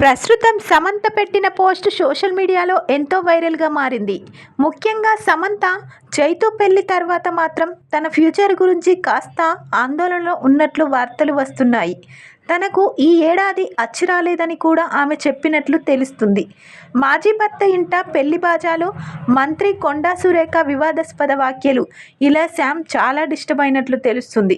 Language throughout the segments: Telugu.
ప్రస్తుతం సమంత పెట్టిన పోస్ట్ సోషల్ మీడియాలో ఎంతో వైరల్గా మారింది. ముఖ్యంగా సమంత చైతు పెళ్ళి తర్వాత మాత్రం తన ఫ్యూచర్ గురించి కాస్త ఆందోళనలో ఉన్నట్లు వార్తలు వస్తున్నాయి. తనకు ఈ ఏడాది అచ్చి రాలేదని కూడా ఆమె చెప్పినట్లు తెలుస్తుంది. మాజీ భర్త ఇంట పెళ్ళి బాజాలో మంత్రి కొండా సురేఖ వివాదాస్పద వ్యాఖ్యలు ఇలా శామ్ చాలా డిస్టర్బ్ అయినట్లు తెలుస్తుంది.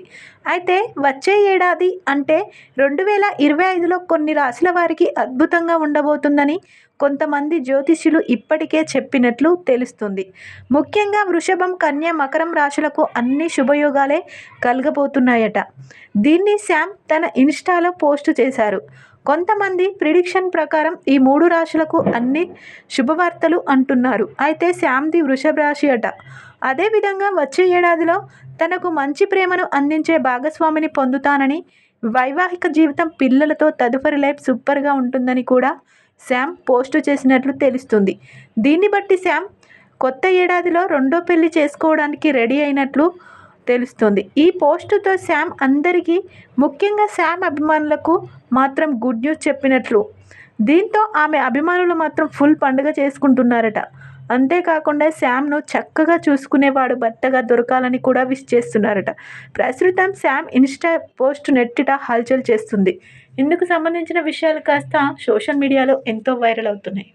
అయితే వచ్చే ఏడాది అంటే రెండు వేల ఇరవై ఐదులో కొన్ని రాశుల వారికి అద్భుతంగా ఉండబోతుందని కొంతమంది జ్యోతిష్యులు ఇప్పటికే చెప్పినట్లు తెలుస్తుంది. ముఖ్యంగా వృషభం కన్య మకరం రాశులకు అన్ని శుభయోగాలే కలగబోతున్నాయట. దీన్ని శామ్ తన ఇన్స్టా ఇన్స్టాలో పోస్ట్ చేశారు. కొంతమంది ప్రిడిక్షన్ ప్రకారం ఈ మూడు రాశులకు అన్ని శుభవార్తలు అంటున్నారు. అయితే శామ్ది వృషభ రాశి అట. అదేవిధంగా వచ్చే ఏడాదిలో తనకు మంచి ప్రేమను అందించే భాగస్వామిని పొందుతానని వైవాహిక జీవితం పిల్లలతో తదుపరి లైఫ్ సూపర్గా ఉంటుందని కూడా శామ్ పోస్టు చేసినట్లు తెలుస్తుంది. దీన్ని బట్టి శామ్ కొత్త ఏడాదిలో రెండో పెళ్ళి చేసుకోవడానికి రెడీ అయినట్లు తెలుస్తుంది. ఈ పోస్టుతో శామ్ అందరికీ ముఖ్యంగా శామ్ అభిమానులకు మాత్రం గుడ్ న్యూస్ చెప్పినట్లు. దీంతో ఆమె అభిమానులు మాత్రం ఫుల్ పండుగ చేసుకుంటున్నారట. అంతేకాకుండా శామ్ను చక్కగా చూసుకునేవాడు భర్తగా దొరకాలని కూడా విష్ చేస్తున్నారట. ప్రస్తుతం శామ్ ఇన్స్టా పోస్ట్ నెట్టిట హల్చల్ చేస్తుంది. ఇందుకు సంబంధించిన విషయాలు కాస్త సోషల్ మీడియాలో ఎంతో వైరల్ అవుతున్నాయి.